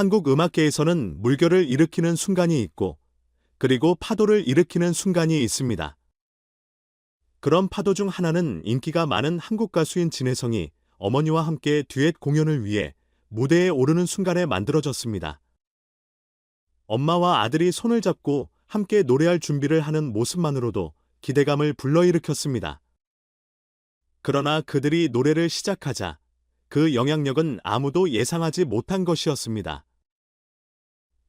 한국 음악계에서는 물결을 일으키는 순간이 있고 그리고 파도를 일으키는 순간이 있습니다. 그런 파도 중 하나는 인기가 많은 한국 가수인 진혜성이 어머니와 함께 듀엣 공연을 위해 무대에 오르는 순간에 만들어졌습니다. 엄마와 아들이 손을 잡고 함께 노래할 준비를 하는 모습만으로도 기대감을 불러일으켰습니다. 그러나 그들이 노래를 시작하자 그 영향력은 아무도 예상하지 못한 것이었습니다.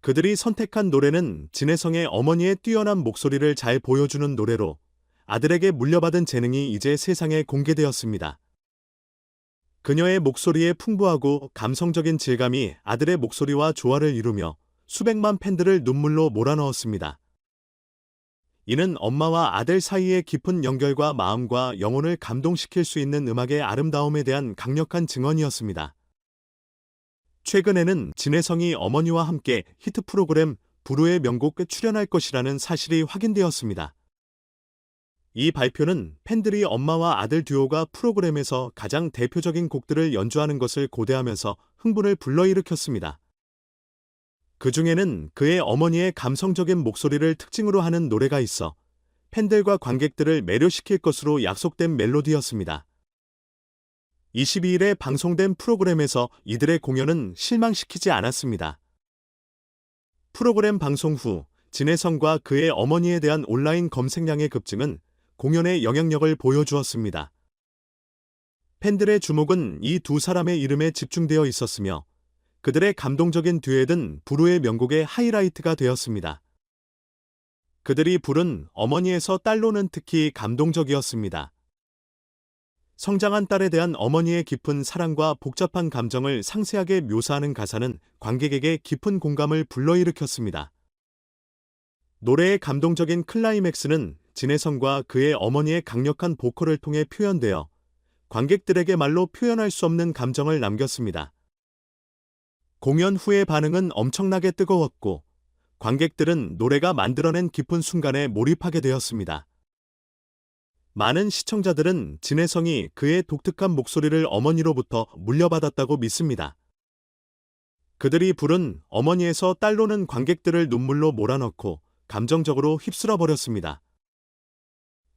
그들이 선택한 노래는 진혜성의 어머니의 뛰어난 목소리를 잘 보여주는 노래로 아들에게 물려받은 재능이 이제 세상에 공개되었습니다. 그녀의 목소리의 풍부하고 감성적인 질감이 아들의 목소리와 조화를 이루며 수백만 팬들을 눈물로 몰아넣었습니다. 이는 엄마와 아들 사이의 깊은 연결과 마음과 영혼을 감동시킬 수 있는 음악의 아름다움에 대한 강력한 증언이었습니다. 최근에는 진혜성이 어머니와 함께 히트 프로그램 부르의 명곡 출연할 것이라는 사실이 확인되었습니다. 이 발표는 팬들이 엄마와 아들 듀오가 프로그램에서 가장 대표적인 곡들을 연주하는 것을 고대하면서 흥분을 불러일으켰습니다. 그 중에는 그의 어머니의 감성적인 목소리를 특징으로 하는 노래가 있어 팬들과 관객들을 매료시킬 것으로 약속된 멜로디였습니다. 22일에 방송된 프로그램에서 이들의 공연은 실망시키지 않았습니다. 프로그램 방송 후 진혜성과 그의 어머니에 대한 온라인 검색량의 급증은 공연의 영향력을 보여주었습니다. 팬들의 주목은 이 두 사람의 이름에 집중되어 있었으며 그들의 감동적인 듀엣은 부르의 명곡의 하이라이트가 되었습니다. 그들이 부른 어머니에서 딸로는 특히 감동적이었습니다. 성장한 딸에 대한 어머니의 깊은 사랑과 복잡한 감정을 상세하게 묘사하는 가사는 관객에게 깊은 공감을 불러일으켰습니다. 노래의 감동적인 클라이맥스는 진혜성과 그의 어머니의 강력한 보컬을 통해 표현되어 관객들에게 말로 표현할 수 없는 감정을 남겼습니다. 공연 후의 반응은 엄청나게 뜨거웠고 관객들은 노래가 만들어낸 깊은 순간에 몰입하게 되었습니다. 많은 시청자들은 진혜성이 그의 독특한 목소리를 어머니로부터 물려받았다고 믿습니다. 그들이 부른 어머니에서 딸로는 관객들을 눈물로 몰아넣고 감정적으로 휩쓸어 버렸습니다.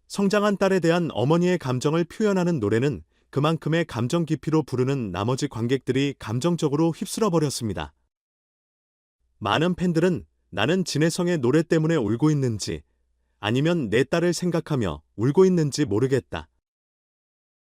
성장한 딸에 대한 어머니의 감정을 표현하는 노래는 그만큼의 감정 깊이로 부르는 나머지 관객들이 감정적으로 휩쓸어 버렸습니다. 많은 팬들은 나는 진혜성의 노래 때문에 울고 있는지 아니면 내 딸을 생각하며 울고 있는지 모르겠다.